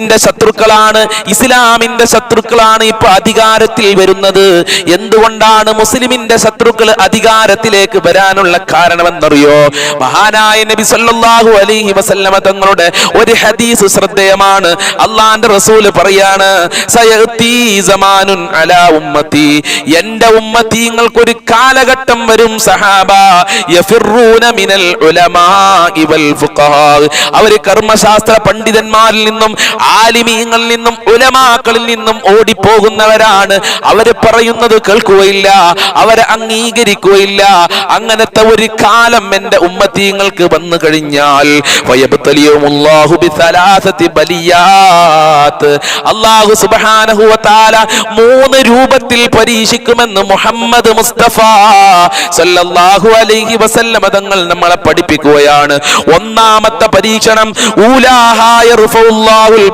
ിന്റെ ശത്രുക്കളാണ് ഇസ്ലാമിന്റെ ശത്രുക്കളാണ് ഇപ്പൊ അധികാരത്തിൽ വരുന്നത്. എന്തുകൊണ്ടാണ് മുസ്ലിമിന്റെ ശത്രുക്കൾ അധികാരത്തിലേക്ക് വരാനുള്ള കാരണമെന്നറിയോ? മഹാനായ നബി സല്ലല്ലാഹു അലൈഹി വസല്ലമ തങ്ങളുടെ ഒരു ഹദീസ് ശ്രദ്ധേയമാണ്. അള്ളാന്റെ റസൂൽ പറയാണ് സയഅ്തി സമാനുൻ അലാ ഉമ്മത്തി. എന്റെ ഉമ്മത്തീങ്ങൾക്ക് ഒരു കാലഘട്ടം വരും സഹാബ. യഫിറൂന മിനൽ ഉലമാഇ വൽ ഫുഖഹാ. അവർ കർമ്മശാസ്ത്ര പണ്ഡിതന്മാരിൽ നിന്നും ആലിമീങ്ങളിൽ നിന്നും ഉലമാക്കളിൽ നിന്നും ഓടിപ്പോകുന്നവരാണ്. അവർ പറയുന്നത് കേൾക്കുകയില്ല. അവരെ അംഗീകരിക്കുകയില്ല. അങ്ങനത്തെ ഒരു കാലം എന്റെ ഉമ്മത്തീങ്ങൾക്ക് വന്നു കഴിഞ്ഞാൽ അള്ളാഹു വ മൂന്ന് രൂപത്തിൽ പരീക്ഷിക്കുമെന്ന് മുഹമ്മദ് മുസ്തഫ സല്ലല്ലാഹു അലൈഹി വസല്ലമ തങ്ങൾ നമ്മളെ പഠിപ്പിക്കുകയാണ്. ഒന്നാമത്തെ പരീക്ഷണം ഊലാഹായ കസ്ബിഹിം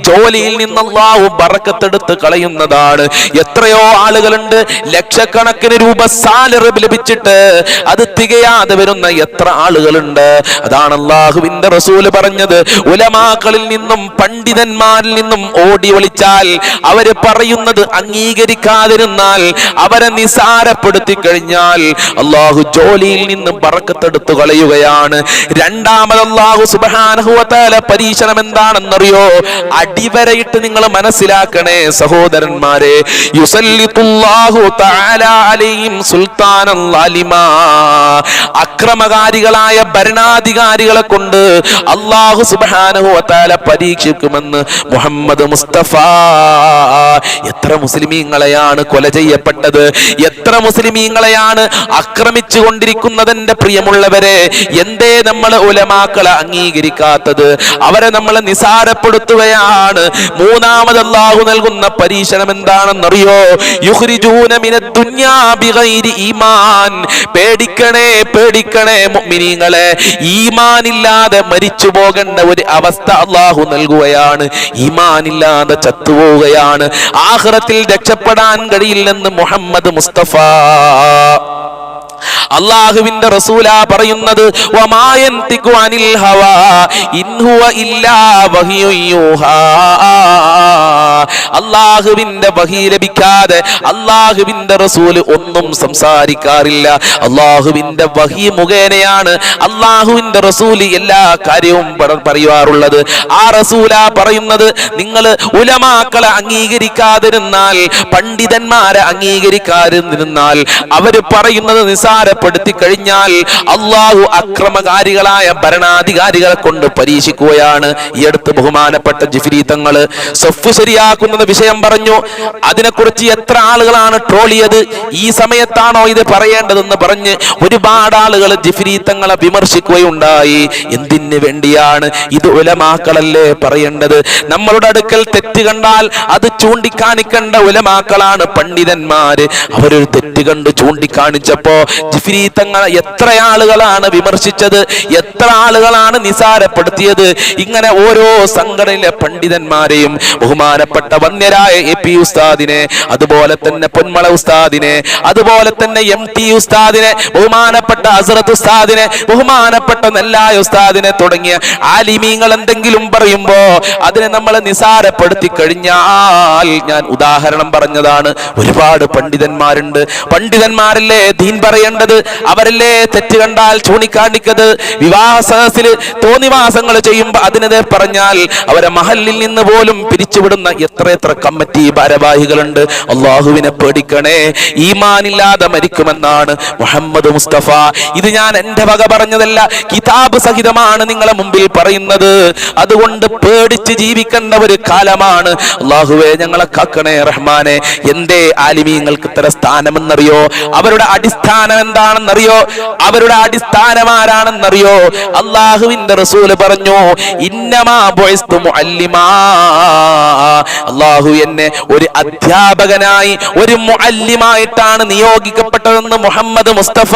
ജോലിയിൽ നിന്ന് ബറക്കത്തെടുത്ത് കളയുന്നതാണ്. എത്രയോ ആളുകളുണ്ട് ലക്ഷക്കണക്കിന് രൂപ സാലറി ലഭിച്ചിട്ട് അത് തികയാതെ വരുന്ന എത്ര ആളുകളുണ്ട്. അതാണ് അള്ളാഹുവിന്റെ റസൂൽ പറഞ്ഞത്. ഉലമാക്കളിൽ നിന്നും പണ്ഡിതന്മാരിൽ നിന്നും ഓടി ഒളിച്ചാൽ അവർ പറയുന്നത് അംഗീകരിക്കാതിരുന്നാൽ അവരെ നിസാരപ്പെടുത്തി കഴിഞ്ഞാൽ അള്ളാഹു ജോലിയിൽ നിന്ന് ബറക്കത്തെടുത്ത് കളയുകയാണ്. രണ്ടാമത് അള്ളാഹു സുബാനഹുവല പരീക്ഷണം എന്താണെന്നറിയോ അടിവരയിട്ട് നിങ്ങൾ മനസ്സിലാക്കണേ സഹോദരന്മാരെ. അക്രമകാരികളായ ഭരണാധികാരികളെ കൊണ്ട് അള്ളാഹു സുബ്ഹാനഹു വതആല പരീക്ഷിക്കുമെന്ന് മുഹമ്മദ് മുസ്തഫ. എത്ര മുസ്ലിമീങ്ങളെയാണ് കൊല ചെയ്യപ്പെട്ടത്? എത്ര മുസ്ലിമീങ്ങളെയാണ് ആക്രമിച്ചു കൊണ്ടിരിക്കുന്നത് എന്റെ പ്രിയമുള്ളവരെ? എന്തേ നമ്മൾ ഉലമാക്കളെ അംഗീകരിക്കാത്തത്? അവരെ നമ്മൾ നിസാരപ്പെടുത്തുകയാണ്. മൂന്നാമത് അള്ളാഹു നൽകുന്ന പരീക്ഷണം എന്താണെന്നറിയോ? ഈമാൻ. പേടിക്കണേ പേടിക്കണേ മുഅ്മിനീങ്ങളെ. ഈമാൻ ഇല്ലാതെ മരിച്ചു പോകേണ്ട ഒരു അവസ്ഥ അള്ളാഹു നൽകുകയാണ്. ഈമാൻ ഇല്ലാതെ ചത്തുപോവുകയാണ്. ആഖിറത്തിൽ രക്ഷപ്പെടാൻ കഴിയില്ലെന്ന് മുഹമ്മദ് മുസ്തഫ. അള്ളാഹുവിന്റെ റസൂല പറയുന്നത്. അള്ളാഹുവിന്റെ വഹി ലഭിക്കാതെ അള്ളാഹുവിന്റെ റസൂൽ ഒന്നും സംസാരിക്കാറില്ല അള്ളാഹുവിന്റെ വഹി മുഖേനയാണ് അള്ളാഹുവിന്റെ റസൂൽ എല്ലാ കാര്യവും പറയുവാറുള്ളത് ആ റസൂല പറയുന്നത് നിങ്ങൾ ഉലമാക്കളെ അംഗീകരിക്കാതിരുന്നാൽ പണ്ഡിതന്മാരെ അംഗീകരിക്കാതിരുന്നാൽ അവർ പറയുന്നത് നിസാരപ്പെടുത്തി കഴിഞ്ഞാൽ അള്ളാഹു അക്രമകാരികളായ ഭരണാധികാരികളെ കൊണ്ട് പരീക്ഷിക്കുകയാണ്. ഈ അടുത്ത് ബഹുമാനപ്പെട്ട ജിഫിരി തങ്ങൾ സൊഫ് ശരിയാക്കുന്നത് വിഷയം പറഞ്ഞു. അതിനെക്കുറിച്ച് എത്ര ആളുകളാണ് ട്രോളിയത്? ഈ സമയത്താണോ ഇത് പറയേണ്ടതെന്ന് പറഞ്ഞ് ഒരുപാട് ആളുകൾ ജിഫിരി വിമർശിക്കുകയുണ്ടായി. എന്തിന് വേണ്ടിയാണ് ഇത് ഉലമാക്കളല്ലേ പറയേണ്ടത്? നമ്മളുടെ അടുക്കൽ തെറ്റ് കണ്ടാൽ അത് ചൂണ്ടിക്കാണിക്കേണ്ട ഉലമാക്കളാണ് പണ്ഡിതന്മാര്. അവരൊരു തെറ്റ് കണ്ട് ചൂണ്ടിക്കാണിച്ചപ്പോ ജിഫിരി തങ്ങളെ എത്ര ആളുകളാണ് വിമർശിച്ചത് എത്ര ആളുകളാണ് നിസാരപ്പെടുത്തിയത്. ഇങ്ങനെ ഓരോ സംഘടനയിലെ പണ്ഡിതന്മാരെയും ബഹുമാനപ്പെട്ട വന്യരായ എ പി ഉസ്താദിനെ അതുപോലെ തന്നെ പൊന്മള ഉസ്താദിനെ അതുപോലെ തന്നെ എം ടി ഉസ്താദിനെ ബഹുമാനപ്പെട്ട അസറത്ത് ഉസ്താദിനെ ബഹുമാനപ്പെട്ട നെല്ലായ ഉസ്താദിനെ തുടങ്ങിയ ആലിമീങ്ങൾ എന്തെങ്കിലും പറയുമ്പോ അതിനെ നമ്മൾ നിസാരപ്പെടുത്തി കഴിഞ്ഞാൽ ഞാൻ ഉദാഹരണം പറഞ്ഞതാണ്. ഒരുപാട് പണ്ഡിതന്മാരുണ്ട്. പണ്ഡിതന്മാരല്ലേ ദീൻ പറയേണ്ടത്? അവരല്ലേ തെറ്റ് കണ്ടാൽ ചൂണ്ടിക്കാണിക്കത് വിവാഹ സദസ്സിൽ തോന്നിവാസങ്ങൾ ചെയ്യുമ്പോൾ അതിനെതിരെ പറഞ്ഞാൽ അവരെ മഹലിൽ നിന്ന് പോലും പിരിച്ചുവിടുന്ന എത്ര എത്ര കമ്മിറ്റി ഭാരവാഹികളുണ്ട്. അള്ളാഹുവിനെ പേടിക്കണേ. ഈമാനില്ലാതെ മരിക്കുമെന്നാണ് മുഹമ്മദ് മുസ്തഫ. ഇത് ഞാൻ എന്റെ വക പറഞ്ഞതല്ല കിതാബ് സഹിതമാണ് നിങ്ങളെ മുമ്പിൽ പറയുന്നത്. അതുകൊണ്ട് പേടിച്ച് ജീവിക്കേണ്ട ഒരു കാലമാണ്. അള്ളാഹുവെ ഞങ്ങളെ കാക്കണേ റഹ്മാനെ. എന്തേ ആലിമീങ്ങൾക്ക് ഇത്ര സ്ഥാനമെന്നറിയോ? അവരുടെ അടിസ്ഥാനം എന്താണെന്നറിയോ അവരുടെ അടിസ്ഥാനം ആരാണെന്നറിയോ? അള്ളാഹുവിന്റെ റസൂൽ പറഞ്ഞു ഇന്നമാ അള്ളാഹു എന്നെ ഒരു അധ്യാപകനായി ഒരു മുഅല്ലിമായിട്ടാണ് നിയോഗിക്കപ്പെട്ടതെന്ന് മുഹമ്മദ് മുസ്തഫ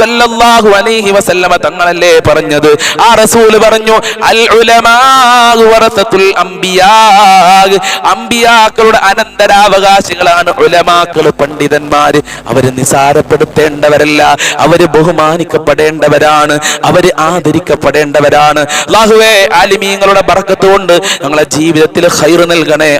സല്ലല്ലാഹു അലൈഹി വസല്ലമ തങ്ങളല്ലേ പറഞ്ഞത്. ആ റസൂൽ പറഞ്ഞു അൽ വറസത്തുൽ അംബിയാ. അംബിയാക്കളുടെ അനന്തരാവകാശികളാണ് ഉലമാക്കൾ പണ്ഡിതന്മാര്. അവർ നിസാരപ്പെടുത്തേണ്ട പറയപ്പെടേണ്ടവരല്ല അവർ ബഹുമാനിക്കപ്പെടേണ്ടവരാണ്. അവർ ആദരിക്കപ്പെടേണ്ടവരാണ്. അല്ലാഹുവേ ആലിമീങ്ങളുടെ ബർക്കത്ത് കൊണ്ട് ഞങ്ങളെ ജീവിതത്തിൽ ഹൈർ നൽകണേ.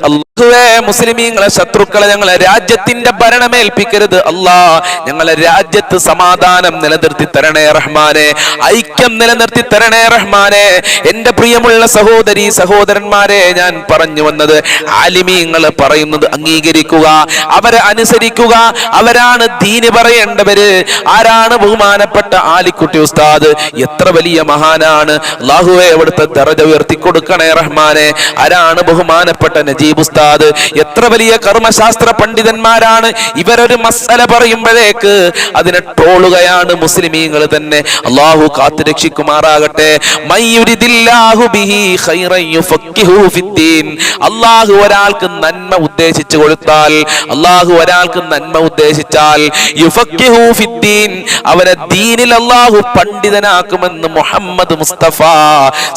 മുസ്ലിമീങ്ങളെ ശത്രുക്കളെ ഞങ്ങളെ രാജ്യത്തിന്റെ ഭരണമേൽപ്പിക്കരുത് അല്ലാ ഞങ്ങളെ രാജ്യത്ത് സമാധാനം നിലനിർത്തി തരണേ റഹ്മാനെ. ഐക്യം നിലനിർത്തി തരണേ റഹ്മാനെ. എന്റെ പ്രിയമുള്ള സഹോദരി സഹോദരന്മാരെ ഞാൻ പറഞ്ഞു വന്നത് ആലിമീങ്ങൾ പറയുന്നത് അംഗീകരിക്കുക അവരെ അനുസരിക്കുക. അവരാണ് ദീന് പറയേണ്ടവര്. ആരാണ് ബഹുമാനപ്പെട്ട ആലിക്കുട്ടി ഉസ്താദ്? എത്ര വലിയ മഹാനാണ്. അള്ളാഹുവെ അവിടുത്തെ ദറജ ഉയർത്തി കൊടുക്കണേ റഹ്മാനെ. ആരാണ് ബഹുമാനപ്പെട്ട നജീബ് ഉസ്താദ്? എത്ര വലിയ കർമ്മശാസ്ത്ര പണ്ഡിതന്മാരാണ് ഇവരൊരു മസല പറയുമ്പോഴേക്ക് അതിനെ ട്രോളുകയാണ് മുസ്ലിമീങ്ങൾ തന്നെ. അള്ളാഹു കാത്തു രക്ഷിക്കുമാറാകട്ടെ. അള്ളാഹു ഒരാൾക്ക് നന്മ ഉദ്ദേശിച്ചു കൊടുത്താൽ അള്ളാഹു ഒരാൾക്ക് നന്മ ഉദ്ദേശിച്ചാൽ അവരെ ദീനിൽ അള്ളാഹു പണ്ഡിതനാക്കുമെന്ന് മുഹമ്മദ് മുസ്തഫ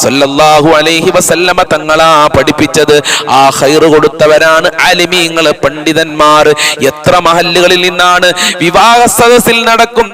സല്ലല്ലാഹു അലൈഹി വസല്ലമ തങ്ങളാ പഠിപ്പിച്ചത്. ആ ഖൈറ് കൊടുത്തവരാണ് അലിമീങ്ങൾ പണ്ഡിതന്മാർ എത്ര മഹല്ലുകളിൽ നിന്നാണ് വിവാഹ സദസ്സിൽ നടക്കും